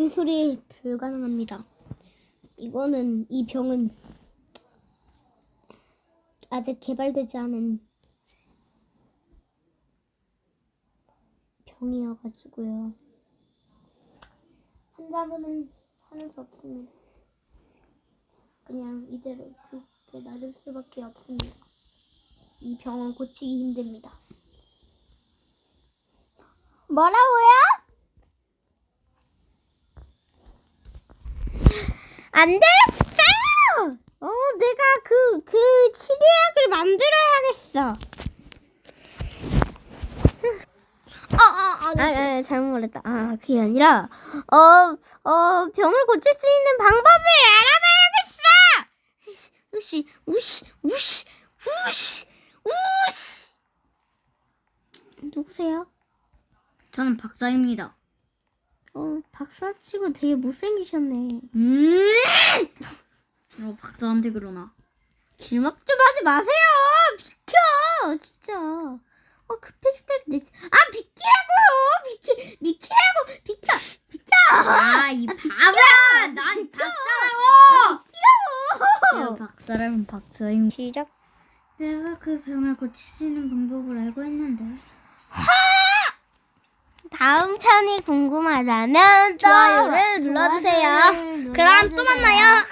수술이 불가능합니다. 이거는 이 병은 아직 개발되지 않은 병이어가지고요. 환자분은 하는 수 없습니다. 그냥 이대로 죽게 놔둘 수밖에 없습니다. 이 병은 고치기 힘듭니다. 뭐라고요? 안 되겠어요! 어, 내가 그, 그 치료약을 만들어야겠어. 아, 아, 아, 아, 아, 잘못 말했다. 아, 그게 아니라, 어, 어, 병을 고칠 수 있는 방법을 알아봐야겠어! 우시, 우시, 우시, 우시, 우시! 누구세요? 저는 박사입니다. 어, 박사치고 되게 못생기셨네. 음! 어, 박사한테 그러나. 길막 좀 하지 마세요! 비켜! 진짜. 어, 급해 죽겠네. 아, 비키라고요! 비키, 비키라고! 비켜! 비켜! 아, 이 바보야! 난 박사라고! 비키라고! 야, 박사라면 박사임. 시작. 내가 그 병을 있는 방법을 알고 있는데. 다음 편이 궁금하다면 좋아요를 눌러주세요. 그럼 또 만나요.